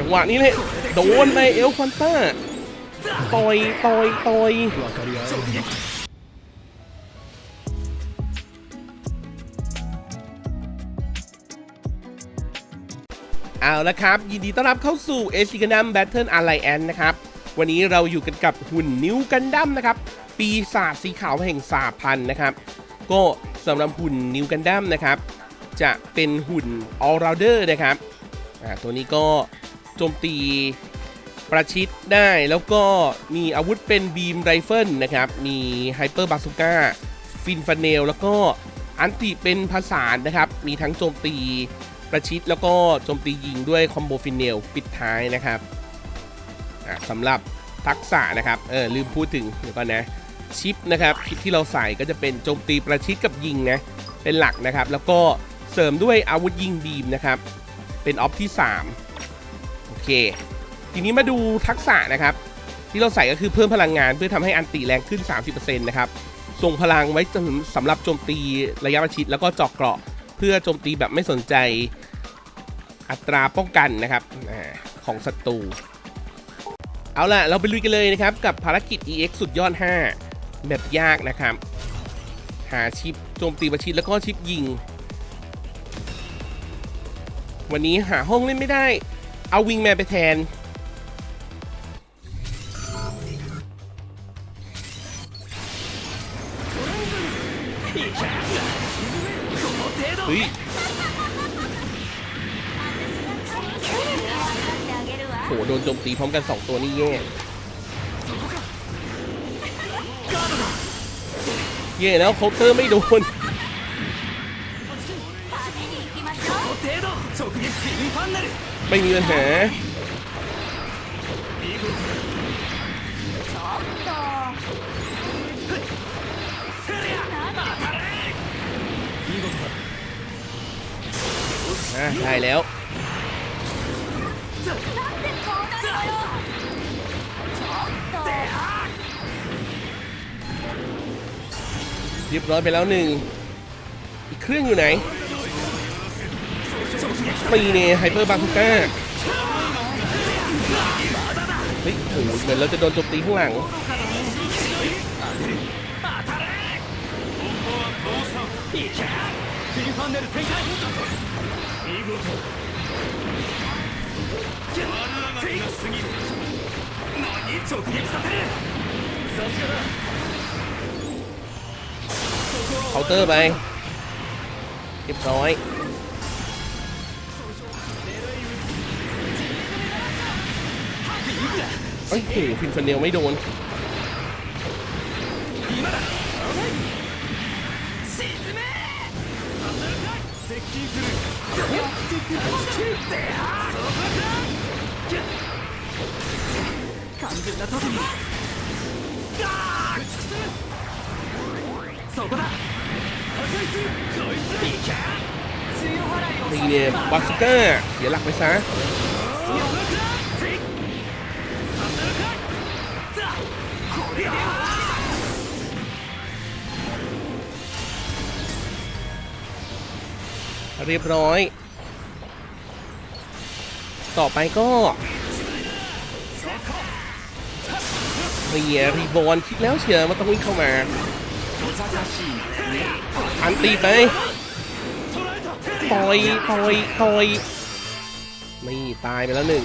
จังหวะนี้เลยโดนไปเอลฟันต้าต่อยต่อยต่อยเอาละครับ ยินดีต้อนรับเข้าสู่เอชิกันดัมแบทเทิลอะไลแอนนะครับ วันนี้เราอยู่กันกับหุ่นนิ้วกันดั้มนะครับ ปีศาจสีขาวแห่งสาพันนะครับ ก็สำหรับหุ่นนิ้วกันดั้มนะครับ จะเป็นหุ่นออลราเดอร์นะครับตัวนี้ก็ โจมตีประชิดได้แล้วก็มีอาวุธเป็นบีมไรเฟิลนะครับ มีไฮเปอร์บาซูก้าฟินฟันเนลแล้วก็อันติเป็นผสานนะครับ มีทั้งโจมตีประชิดแล้วก็โจมตียิงด้วยคอมโบฟินเนลปิดท้ายนะครับสำหรับทักษะนะครับ เออลืมพูดถึงเดี๋ยวก่อนนะชิปนะครับชิปที่เราใส่ก็จะเป็นโจมตีประชิดกับยิงนะเป็นหลักนะครับ แล้วก็เสริมด้วยอาวุธยิงบีมนะครับ เป็นออฟที่ 3 ทีนี้มาดูทักษะนะครับ ที่เราใส่ก็คือเพิ่มพลังงานเพื่อทำให้อันติแรงขึ้น 30%นะครับส่งพลังไว้สำหรับโจมตีระยะประชิดแล้วก็เจาะเกราะ เพื่อโจมตีแบบไม่สนใจอัตราป้องกันนะครับของศัตรูเอาล่ะ เราไปลุยกันเลยนะครับ กับภารกิจ EX สุดยอด 5 แบบยากนะครับ หาชิปโจมตีประชิดแล้วก็ชิปยิง วันนี้หาห้องเล่นไม่ได้ เอาวิงแมนไปแทน เฮ้ยโหโดนโจมตีพร้อมกัน 2 ตัวนี่แย่แย่แล้วเคาเตอร์ไม่โดน ไม่มีปัญหาได้แล้วเรียบร้อยไปแล้วหนึ่งอีกเครื่องอยู่ไหน ตีเนี่ยไฮเปอร์บาคุก้าเฮ้ยโอ้โหเหมือนเราจะโดนโจมตีข้างหลังเคาน์เตอร์ไปเรียบร้อย เอ้ยหฟินฟันเนลไม่โดนนี่เนี่ยบัสเกอร์เสียหลักไปซะ เรียบร้อย ต่อไปก็เรียรีบอลคิดแล้วเชียร์มันต้องวิ่งเข้ามา อันตีไปต่อยต่อยต่อยไม่ตายไปแล้วหนึ่ง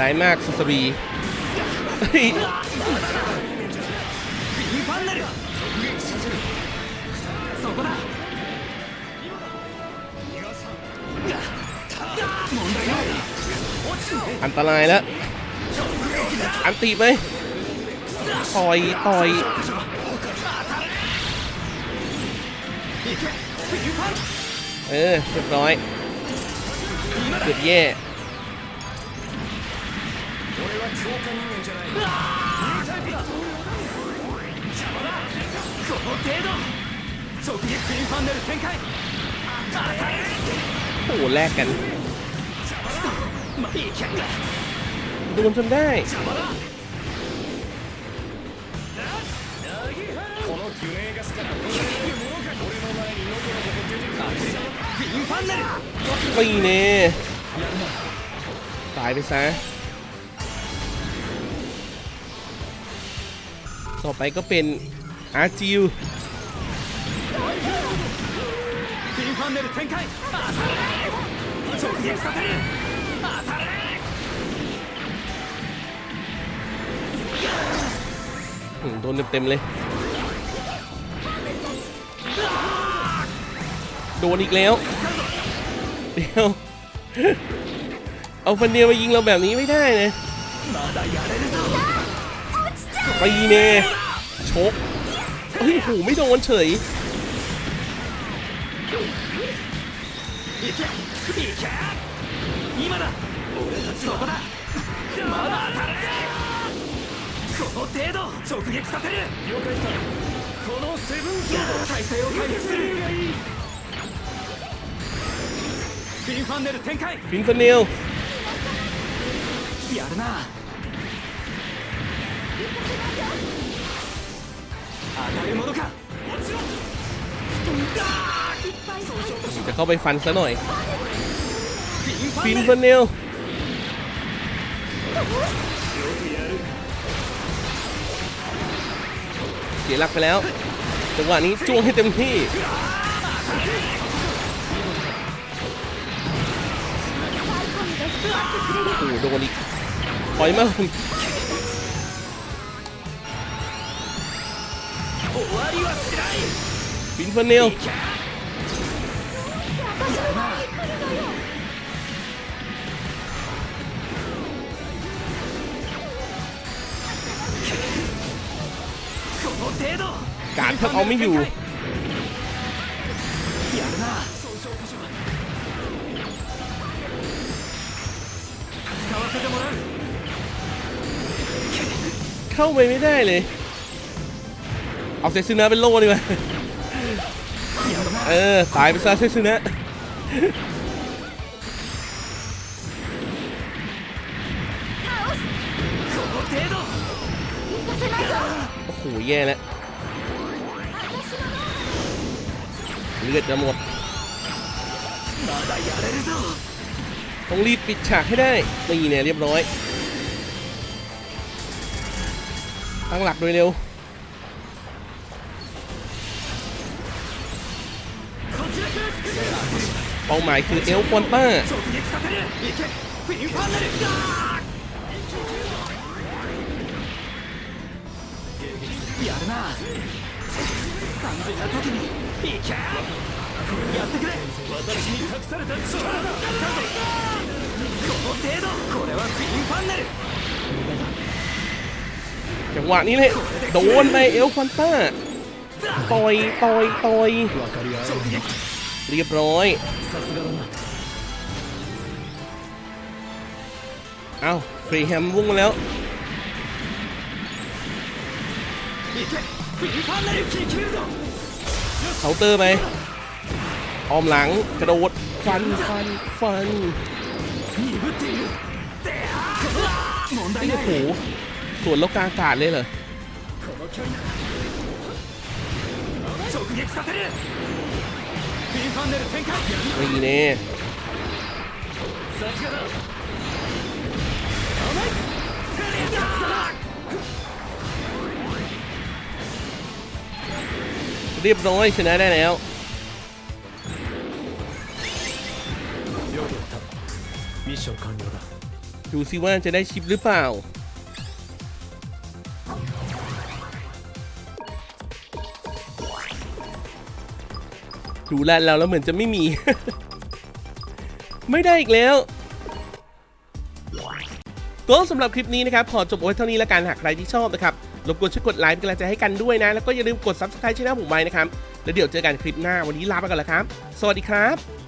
ร้ายมากสุสรีอันตรายแล้ว อันตีไหมต่อย ต่อย เออเรียบร้อยเกือบแย่ โอ้แลกกันโดนจนได้ปีเน่ตายไปซะ ต่อไปก็เป็นอาจิวโดนเต็มๆเลย โดนอีกแล้ว เดี๋ยว เอาฟันเดียวมายิงเราแบบนี้ไม่ได้นะไปเน่ กเฮ้ยโหไม่โดนเฉย 行け行け今だ俺たちそこだまだ当たれこの程度直撃させる了解したこのセブンソード体勢を回復するフィンファンネル展開 ฟินฟันเนล やるな 当たるものかもちろんだー จะเข้าไปฟันซะหน่อย フィンファンネル ฟินฟันเนลเสียหลักไปแล้ว จังหวะนี้จ้วงให้เต็มที่ โอ้โหโดนอีกถอยมา บินฟันเนลการทำเอาไม่อยู่เข้าไปไม่ได้เลย เอาเซซึนะเป็นโล่ดีไหมเออตายไปซะเซซึนะโอ้โหแย่แล้วเลือดจะหมด ต้องรีบปิดฉากให้ได้ตีเนี่ยเรียบร้อย ตั้งหลักโดยเร็ว เป้าหมายคือเอลฟอนเตอร์จังหวะนี้เลยโดนไปเอลฟอนเตอร์ต่อยต่อยต่อย เรียบร้อย เอาฟรีแฮมวุ่งแล้วเคาน์เตอร์ไปออมหลังกระโดดฟันฟันฟันนี่โอ้โหสวนแล้วกลางอากาศเลยเหรอ この距離なら直撃させるフィンファンネル展開 นี่เน่ さすがだ甘いテレビだ เรียบร้อยชนะได้แล้ว よくやったミッション完了だ ดูซิว่าจะได้ชิปหรือเปล่า ดูแล้วแล้วเหมือนจะไม่มี ไม่ได้อีกแล้วก็สำหรับคลิปนี้นะครับ ขอจบไว้เท่านี้แล้วกันหากใครที่ชอบนะครับรบกวนช่วยกดไลค์เป็นกำลังใจให้กันด้วยนะ แล้วก็อย่าลืมกด subscribe ช่องผมไว้นะครับ แล้วเดี๋ยวเจอกันคลิปหน้าวันนี้ลาไปก่อนแล้วครับ สวัสดีครับ